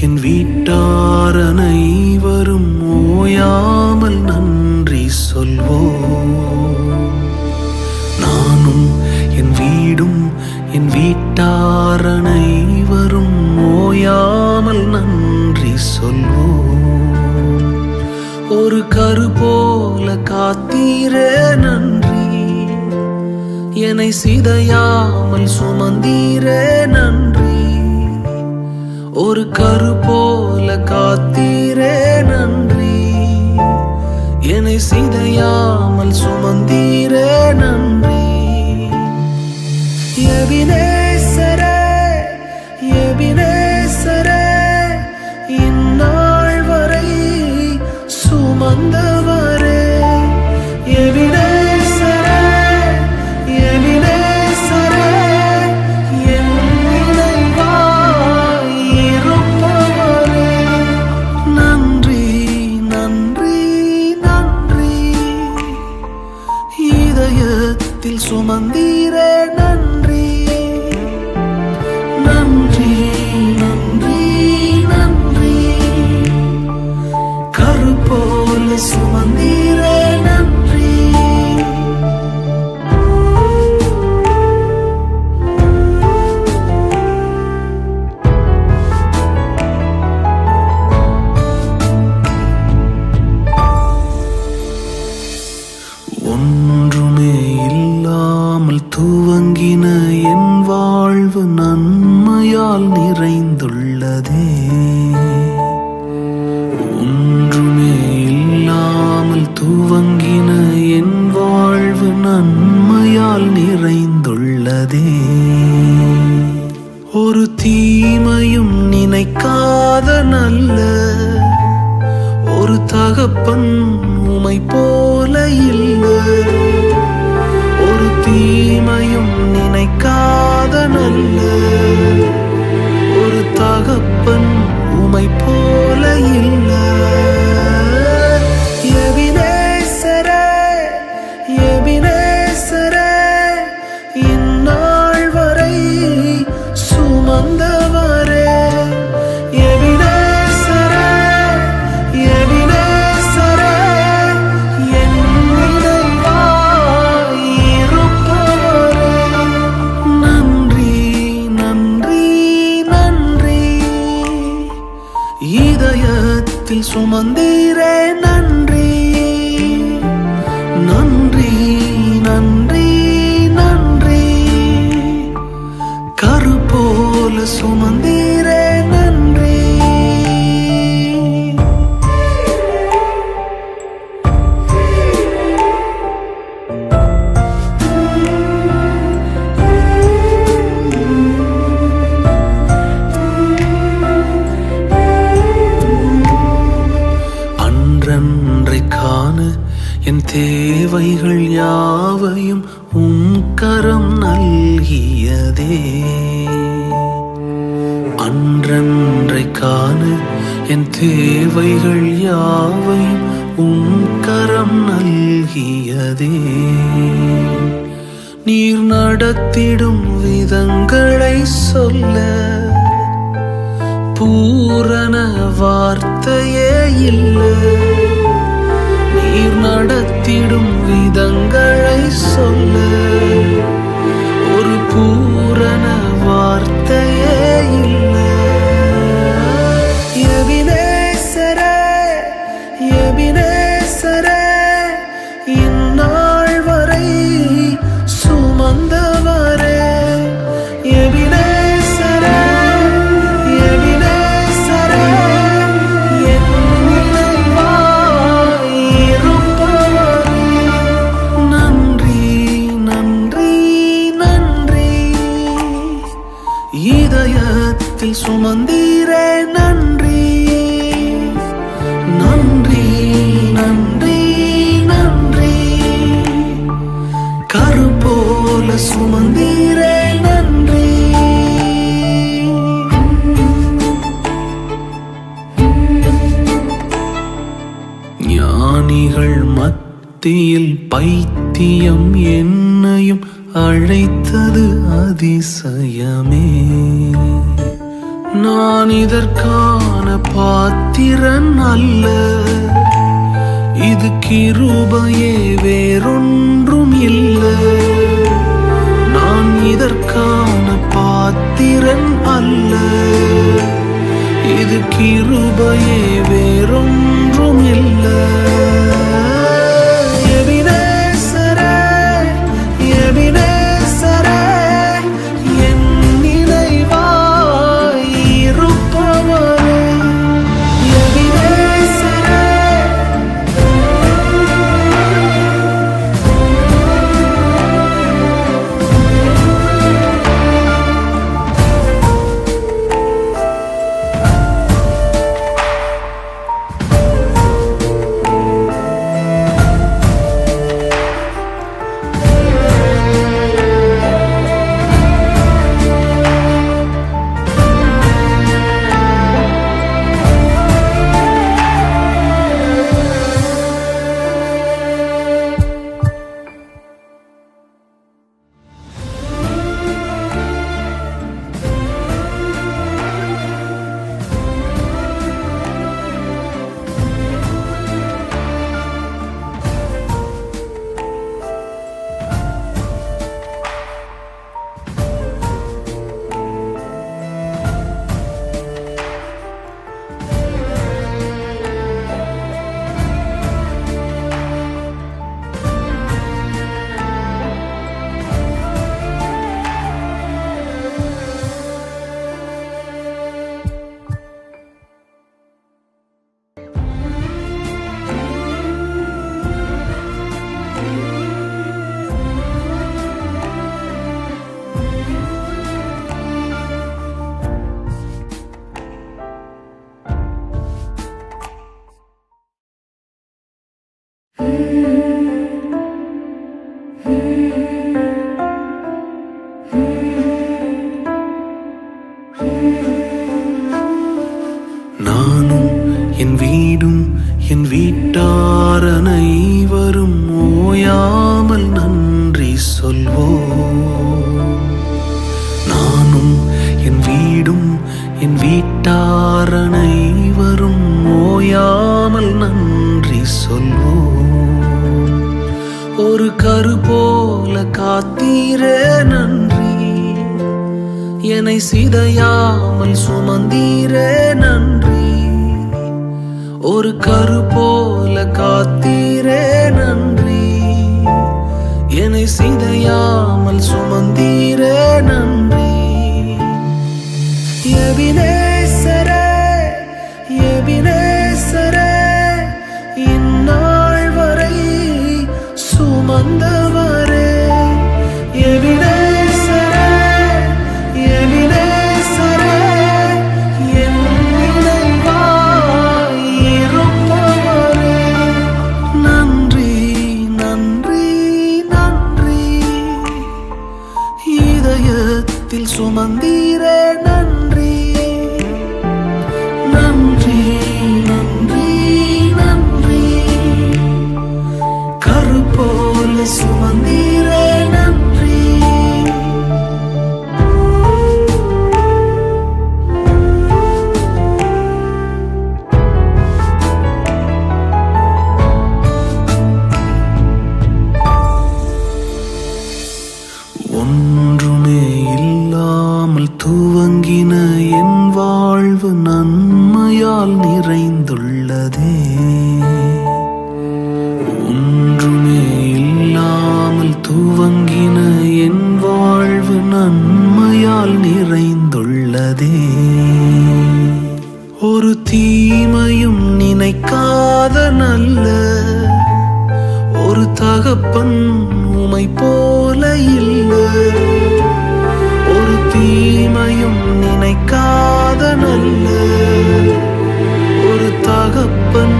என் வீட்டார் அனைவரும் ஓயாமல் நன்றி சொல்வோ நானும் என் வீடும் என் வீட்டார் அனைவரும் ஓயாமல் நன்றி சொல்வோ ஒரு கரு போல காத்தீரே நன்றி. என்னை சிதையாமல் சுமந்தீரே நன்றி. ஒரு கரு போல காத்தீரே நன்றி. என்னை சிதையாமல் சுமந்தீரே நன்றி. எவினே தகப்பன் உமை போல இல்லை. ஒரு தீமையும் நினைக்காத நல்ல. ஒரு தகப்பன் உமை போல இல்லை. நல்கியதே நீர் நடத்திடும் விதங்களை சொல்ல பூரண வார்த்தையே இல்லை. நீர் நடத்திடும் விதங்களை சொல்ல ஒரு பூரண வார்த்தையே இல்லை. மத்தியில் பைத்தியம் என்னையும் அழைத்தது அதிசயமே. நான் இதற்கான பாத்திரன் அல்ல. இது கிருபையே வேறொன்றும் இல்லை. நான் இதற்கான பாத்திரன் அல்ல. இது கிருபையே காத்தீரே நன்றி. என்னை சிதையாமல் சுமந்தீரே நன்றி. ஒரு கரு போல காத்தீரே நன்றி. என்னை சிதையாமல் சுமந்தீரே நன்றி. எபினேசரே எபினேசரே இந்நாள் வரை சுமந்த நன்மையால் நிறைந்துள்ளதே. ஒரு தீமையும் நினைக்காத நல்ல ஒரு தகப்பன் உமை போல இல்லை. ஒரு தீமையும் நினைக்காத நல்ல ஒரு தகப்பன்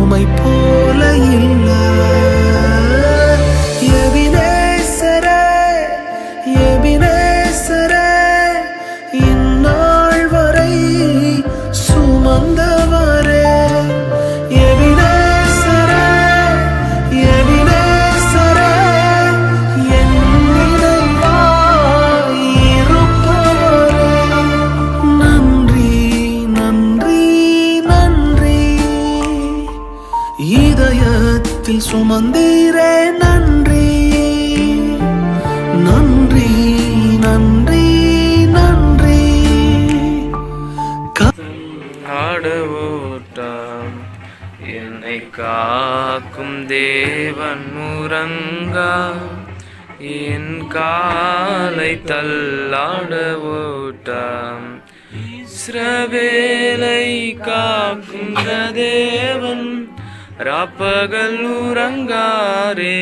உமை போல என்னை காக்கும் தேவன் முரங்கா என் காலை தள்ளாட தள்ளாடவோட்டாம் இஸ்ரவேலை காக்கும் தேவன் ராப்பகல் உறங்காரே.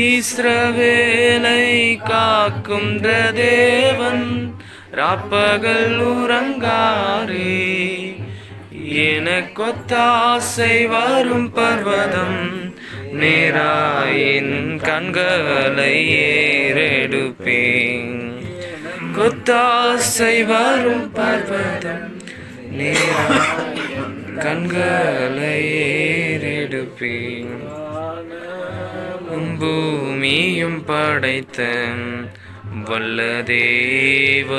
ஈஸ்ரவேலை காக்கும் தேவன் ராப்பகல் உறங்காரே. எனக்கொத்தாசை வரும் பர்வதம் நேராயின் கண்களை ஏறெடுப்பேன். கொத்தாசை வரும் பர்வதம் நேராயின் கண்களை ஏறெடுப்பேன். பூமியும் படைத்த வல்ல தேவனிடமிருந்து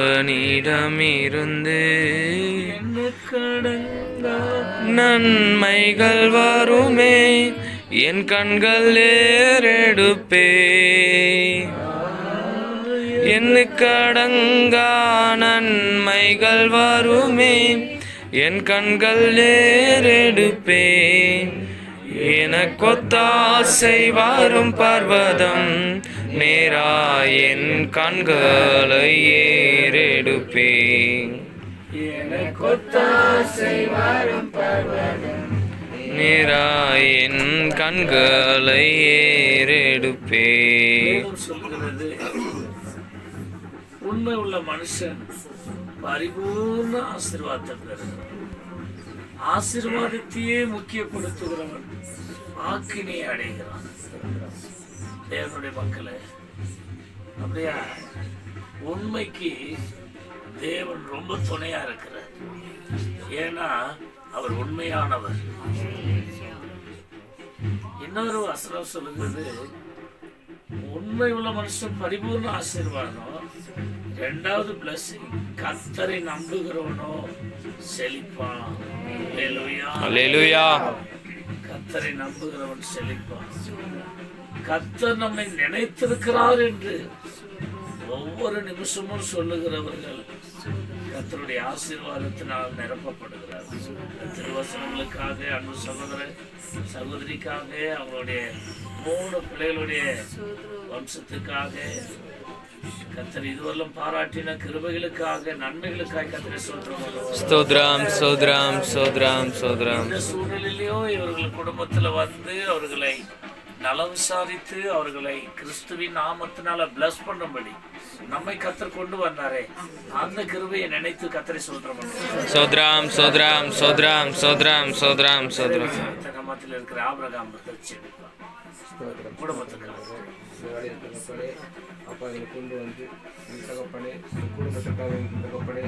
நன்மைகள் வருமே என் கண்கள் ஏறெடுப்பே. கடங்கா நன்மைகள் வருமே என் கண்கள் ஏறெடுப்பேன் எனக்கொத்தாசை வரும் பர்வதம் நேரா கண்களை ஏறெடுப்பேன். நேரா கண்களை ஏறெடுப்பேன். உண்மை உள்ள மனுஷன் பரிபூர்ண ஆசீர்வாதத்தை பெறுகிறான். ஆசீர்வாதத்தையே முக்கியப்படுத்துகிறவன் ஆக்கினை அடைகிறான். தேவனுடைய மக்களே. அப்படியா? உண்மைக்கு தேவன் ரொம்ப துணையா இருக்கிறார். ஏன்னா அவர் உண்மையானவர். இன்னொரு வசனம் சொல்லுகிறது உண்மை உள்ள மனுஷன் பரிபூர்ண ஆசீர்வாதம் ரெண்டாவது பிளஸிங் கத்தரை நம்புகிறவனோ செழிப்பான். கத்தரை நம்புகிறவன் செழிப்பான். கத்தர் நம்மை நினைத்திருக்கிறார் என்று ஒவ்வொரு நிமிஷமும் சொல்லுகிறவர்கள் கத்தருடைய ஆசீர்வாதத்தினால் நிரப்பப்படுகிறார்கள் திருவசனங்களுக்காக அன்பு சகோதர சகோதரிக்காக அவங்களுடைய மூணு பிள்ளைகளுடைய வம்சத்துக்காக கத்தர் இதுவரையிலும் பாராட்டின கிருபைகளுக்காக நன்மைகளுக்காக கத்தரை சொல்றோம் சோத்ரம் சோத்ரம் சோத்ரம் சூழ்நிலையிலையும் இவர்கள் குடும்பத்துல வந்து அவர்களை நலம் விசாரித்து அவர்களை கிறிஸ்துவின் நாமத்தினால பிளஸ் பண்ணும்படி நம்மை கத்தர் கொண்டு வந்தாரே. அந்த கிருபையை நினைத்து கத்தரை சொல்றோம் சோத்ரம் சோத்ரம் சோத்ரம் சோத்ரம் சோத்ரம் சோத்ரம். கிராமத்தில் இருக்கிற ஆபிரகாம் குடும்பத்துக்காக தகப்பனே அப்பா என்னை கொண்டு வந்து என் தகப்பனே குடும்பத்துக்காக என் தகப்பனே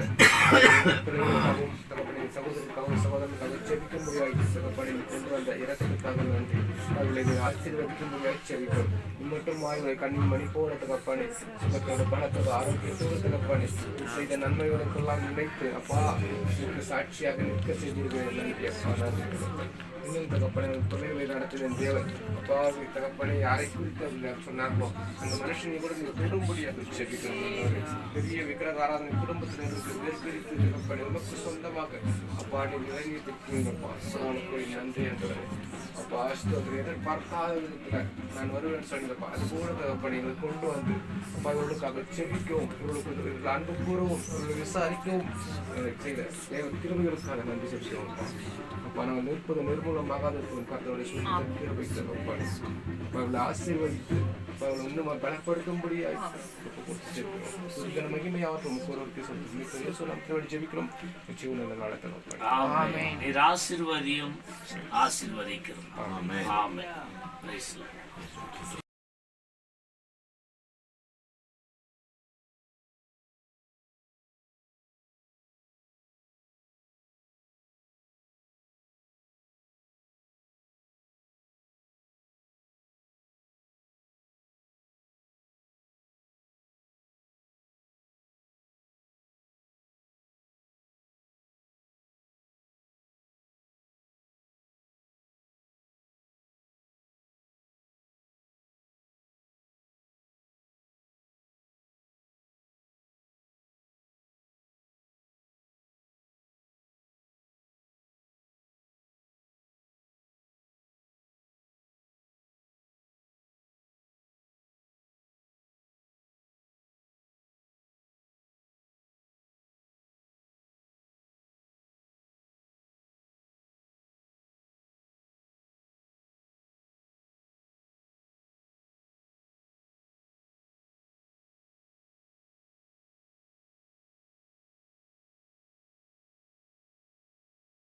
பிள்ளைகளுக்காகவும் தகப்பனே என் சகோதரிக்காகவும் சகோதரனுக்காக செபிக்க முடியாது தகப்பனே கொண்டு வந்த இறக்கத்துக்காக நன்றி. அவர்களை நீ ஆசீர்வதிக்க முடியாது செவிக்கும் இம்மட்டும் வாய்களை கண்ணின் மணி போல தகப்பானே சுகத்தோட பணத்தோட ஆரோக்கியத்தோடு தகப்பானே செய்த நன்மைகளுக்கெல்லாம் நினைத்து அப்பா எனக்கு சாட்சியாக நிற்க செய்திருக்கிறேன். நன்றி அப்பா நன்றி. இன்னும் தகப்பனை உன் பிள்ளைகளை நடத்தின தேவன். அப்பாவி தகப்பனை யாரை குறித்து அவர் சொன்னார்களோ அந்த மனுஷனை கூட நீ தொடும்படியாக செபிக்கணும் பெரிய விக்கிரக ஆராதனை குடும்பத்தினருக்கு வேறு பிரித்து உனக்கு சொந்தமாக அப்பா நீ நிலைநிறுத்திருக்கீங்கப்பா உனக்கு நன்றி என்றவரே அப்பா அஸ்தோத்திரம் எதிர்பார்க்காத விதத்தில் நான் வருவேன் சொன்னப்பா அது கூட தகப்பனே எங்களை கொண்டு வந்து அப்பா இவர்களுக்காக செபிக்கவும் இவர்களுக்கு அன்பு கூறவும் இவர்களை விசாரிக்கவும் செய்த தேவ திருமைகளுக்காக நன்றி செலுத்துவோம்ப்பா அப்பா நாங்கள் நிற்பது நிர்மூலமாகாத இருக்கும். கர்த்தருடைய சுத்தம் கிருபை தகப்பா அவர்களை ஆசீர்வதித்து அவர்களை இன்னும் பலப்படுத்தும்படியாக சுத்தன மகிமையாகட்டும் ஒருவருக்கு சொல்லி சொல்லம் திருவடி ஜெபிக்கிறோம் ஜீவன நடத்தணும் ஆமென் நீர் ஆசீர்வதியும் ஆசீர்வதிக்கிறோம் ஆமென் Praise the Lord.